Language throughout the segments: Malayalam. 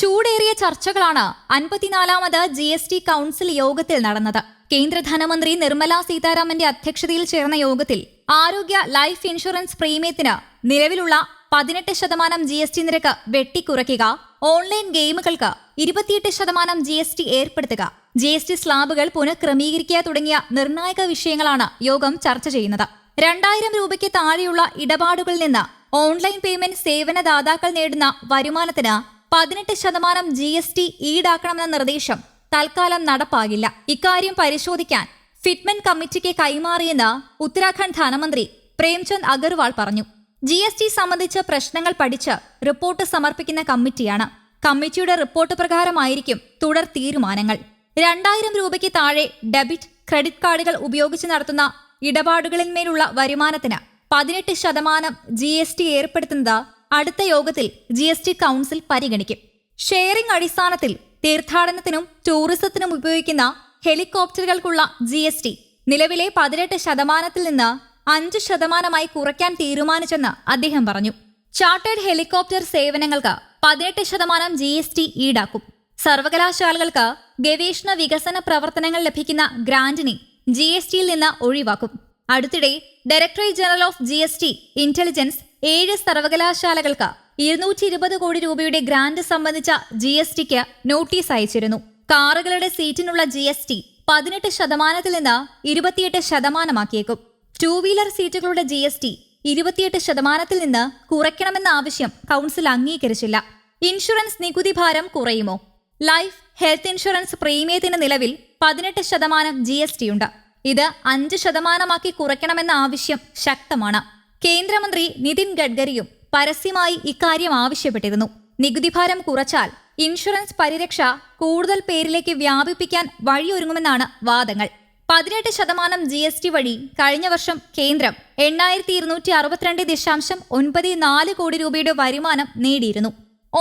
ചൂടേറിയ ചർച്ചകളാണ് അൻപത്തിനാലാമത് ജി എസ് ടി കൌൺസിൽ യോഗത്തിൽ നടന്നത്. കേന്ദ്ര ധനമന്ത്രി നിർമ്മല സീതാരാമന്റെ അധ്യക്ഷതയിൽ ചേർന്ന യോഗത്തിൽ ആരോഗ്യ ലൈഫ് ഇൻഷുറൻസ് പ്രീമിയത്തിന് നിലവിലുള്ള പതിനെട്ട് ശതമാനം ജി എസ് ടി നിരക്ക് വെട്ടിക്കുറയ്ക്കുക ഓൺലൈൻ ഗെയിമുകൾക്ക് ഇരുപത്തിയെട്ട് ശതമാനം ജി എസ് ടി ഏർപ്പെടുത്തുക ജി എസ് ടി സ്ലാബുകൾ പുനഃക്രമീകരിക്കുക തുടങ്ങിയ നിർണായക വിഷയങ്ങളാണ് യോഗം ചർച്ച ചെയ്യുന്നത്. രണ്ടായിരം രൂപയ്ക്ക് താഴെയുള്ള ഇടപാടുകളിൽ നിന്ന് ഓൺലൈൻ പേയ്മെന്റ് സേവനദാതാക്കൾ നേടുന്ന വരുമാനത്തിന് പതിനെട്ട് ശതമാനം ജി എസ് ടി ഈടാക്കണമെന്ന നിർദ്ദേശം തൽക്കാലം നടപ്പാകില്ല. ഇക്കാര്യം പരിശോധിക്കാൻ ഫിറ്റ്മെന്റ് കമ്മിറ്റിക്ക് കൈമാറിയെന്ന് ഉത്തരാഖണ്ഡ് ധനമന്ത്രി പ്രേംചന്ദ് അഗർവാൾ പറഞ്ഞു. ജി എസ് ടി സംബന്ധിച്ച പ്രശ്നങ്ങൾ പഠിച്ച് റിപ്പോർട്ട് സമർപ്പിക്കുന്ന കമ്മിറ്റിയാണ്. കമ്മിറ്റിയുടെ റിപ്പോർട്ട് പ്രകാരമായിരിക്കും തുടർ തീരുമാനങ്ങൾ. രണ്ടായിരം രൂപയ്ക്ക് താഴെ ഡെബിറ്റ് ക്രെഡിറ്റ് കാർഡുകൾ ഉപയോഗിച്ച് നടത്തുന്ന ഇടപാടുകളിന്മേലുള്ള വരുമാനത്തിന് പതിനെട്ട് ശതമാനം ജി ഏർപ്പെടുത്തുന്നത് അടുത്ത യോഗത്തിൽ ജി എസ് ടി കൗൺസിൽ പരിഗണിക്കും. ഷെയറിംഗ് അടിസ്ഥാനത്തിൽ തീർത്ഥാടനത്തിനും ടൂറിസത്തിനും ഉപയോഗിക്കുന്ന ഹെലികോപ്റ്ററുകൾക്കുള്ള ജി എസ് ടി നിലവിലെ പതിനെട്ട് ശതമാനത്തിൽ നിന്ന് അഞ്ച് ശതമാനമായി കുറയ്ക്കാൻ തീരുമാനിച്ചെന്ന് അദ്ദേഹം പറഞ്ഞു. ചാർട്ടേഡ് ഹെലികോപ്റ്റർ സേവനങ്ങൾക്ക് പതിനെട്ട് ശതമാനം ജി എസ് ടി ഈടാക്കും. സർവകലാശാലകൾക്ക് ഗവേഷണ വികസന പ്രവർത്തനങ്ങൾ ലഭിക്കുന്ന ഗ്രാന്റിനെ ജി എസ് ടിയിൽ നിന്ന് ഒഴിവാക്കും. അടുത്തിടെ directorate general of G S T intelligence ഏഴ് സർവകലാശാലകൾക്ക് ഇരുന്നൂറ്റി ഇരുപത് കോടി രൂപയുടെ ഗ്രാന്റ് സംബന്ധിച്ച ജി എസ് ടിക്ക് നോട്ടീസ് അയച്ചിരുന്നു. കാറുകളുടെ സീറ്റിനുള്ള ജി എസ് ടി പതിനെട്ട് ശതമാനത്തിൽ നിന്ന് ഇരുപത്തിയെട്ട് ശതമാനമാക്കിയേക്കും. ടൂ വീലർ സീറ്റുകളുടെ ജി എസ് ടി ഇരുപത്തിയെട്ട് ശതമാനത്തിൽ നിന്ന് കുറയ്ക്കണമെന്ന ആവശ്യം കൗൺസിൽ അംഗീകരിച്ചില്ല. ഇൻഷുറൻസ് നികുതി ഭാരം കുറയുമോ? ലൈഫ് ഹെൽത്ത് ഇൻഷുറൻസ് പ്രീമിയത്തിന് നിലവിൽ പതിനെട്ട് ശതമാനം ജി എസ് ടി ഉണ്ട്. ഇത് അഞ്ച് ശതമാനമാക്കി കുറയ്ക്കണമെന്ന ആവശ്യം ശക്തമാണ്. കേന്ദ്രമന്ത്രി നിതിൻ ഗഡ്കരിയും പരസ്യമായി ഇക്കാര്യം ആവശ്യപ്പെട്ടിരുന്നു. നികുതിഭാരം കുറച്ചാൽ ഇൻഷുറൻസ് പരിരക്ഷ കൂടുതൽ പേരിലേക്ക് വ്യാപിപ്പിക്കാൻ വഴിയൊരുങ്ങുമെന്നാണ് വാദങ്ങൾ. പതിനെട്ട് ശതമാനം ജി എസ് ടി വഴി കഴിഞ്ഞ വർഷം കേന്ദ്രം എണ്ണായിരത്തി ഇരുന്നൂറ്റി അറുപത്തിരണ്ട് ദശാംശം ഒൻപത് നാല് കോടി രൂപയുടെ വരുമാനം നേടിയിരുന്നു.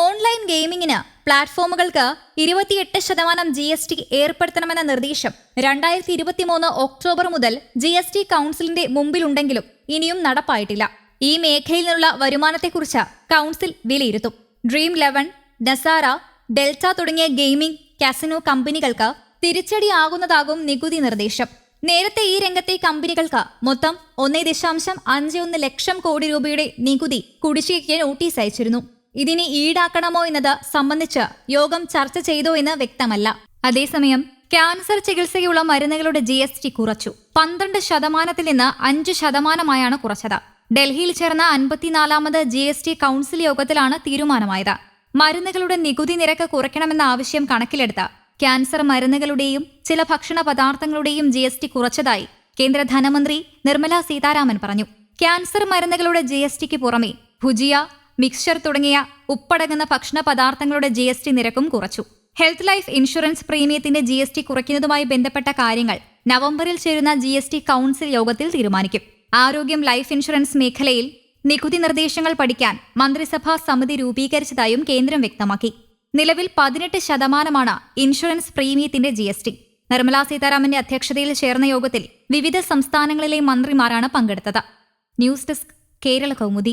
ഓൺലൈൻ ഗെയിമിംഗിന് പ്ലാറ്റ്ഫോമുകൾക്ക് ഇരുപത്തിയെട്ട് ശതമാനം ജി എസ് ടി ഏർപ്പെടുത്തണമെന്ന നിർദ്ദേശം രണ്ടായിരത്തി ഇരുപത്തിമൂന്ന് ഒക്ടോബർ മുതൽ ജി എസ് ടി കൗൺസിലിന്റെ മുമ്പിലുണ്ടെങ്കിലും ഇനിയും നടപ്പായിട്ടില്ല. ഈ മേഖലയിൽ നിന്നുള്ള വരുമാനത്തെക്കുറിച്ച് കൗൺസിൽ വിലയിരുത്തും. ഡ്രീം ലെവൻ നസാര ഡെൽറ്റ തുടങ്ങിയ ഗെയിമിംഗ് കാസിനോ കമ്പനികൾക്ക് തിരിച്ചടിയാകുന്നതാകും നികുതി നിർദ്ദേശം. നേരത്തെ ഈ രംഗത്തെ കമ്പനികൾക്ക് മൊത്തം ഒന്നേ ദശാംശം അഞ്ച് ഒന്ന് ലക്ഷം കോടി രൂപയുടെ നികുതി കുടിശ്ശികയ്ക്ക് നോട്ടീസ് അയച്ചിരുന്നു. ഇതിനെ ഈടാക്കണമോ എന്നത് സംബന്ധിച്ച് യോഗം ചർച്ച ചെയ്തോ എന്ന് വ്യക്തമല്ല. അതേസമയം ക്യാൻസർ ചികിത്സയ്ക്കുള്ള മരുന്നുകളുടെ ജി എസ് ടി കുറച്ചു. പന്ത്രണ്ട് ശതമാനത്തിൽ നിന്ന് അഞ്ച് ശതമാനമായാണ് കുറച്ചത്. ഡൽഹിയിൽ ചേർന്ന അൻപത്തിനാലാമത് ജി എസ് ടി കൌൺസിൽ യോഗത്തിലാണ് തീരുമാനമായത്. മരുന്നുകളുടെ നികുതി നിരക്ക് കുറയ്ക്കണമെന്ന ആവശ്യം കണക്കിലെടുത്ത് ക്യാൻസർ മരുന്നുകളുടെയും ചില ഭക്ഷണ പദാർത്ഥങ്ങളുടെയും ജി എസ് ടി കുറച്ചതായി കേന്ദ്ര ധനമന്ത്രി നിർമ്മല സീതാരാമൻ പറഞ്ഞു. ക്യാൻസർ മരുന്നുകളുടെ ജി എസ് ടിക്ക് പുറമെ ഭുജിയ മിക്സ്ചർ തുടങ്ങിയ ഉപ്പടങ്ങുന്ന ഭക്ഷണ പദാർത്ഥങ്ങളുടെ ജി എസ് ടി നിരക്കും കുറച്ചു. ഹെൽത്ത് ലൈഫ് ഇൻഷുറൻസ് പ്രീമിയത്തിന്റെ ജി എസ് ടി കുറയ്ക്കുന്നതുമായി ബന്ധപ്പെട്ട കാര്യങ്ങൾ നവംബറിൽ ചേരുന്ന ജി എസ് ടി കൌൺസിൽ യോഗത്തിൽ തീരുമാനിക്കും. ആരോഗ്യം ലൈഫ് ഇൻഷുറൻസ് മേഖലയിൽ നികുതി നിർദ്ദേശങ്ങൾ പഠിക്കാൻ മന്ത്രിസഭാ സമിതി രൂപീകരിച്ചതായും കേന്ദ്രം വ്യക്തമാക്കി. നിലവിൽ പതിനെട്ട് ശതമാനമാണ് ഇൻഷുറൻസ് പ്രീമിയത്തിന്റെ ജി എസ് ടി. നിർമ്മലാ സീതാരാമന്റെ അധ്യക്ഷതയിൽ ചേർന്ന യോഗത്തിൽ വിവിധ സംസ്ഥാനങ്ങളിലെ മന്ത്രിമാരാണ് പങ്കെടുത്തത്. News desk Kerala Kaumudi.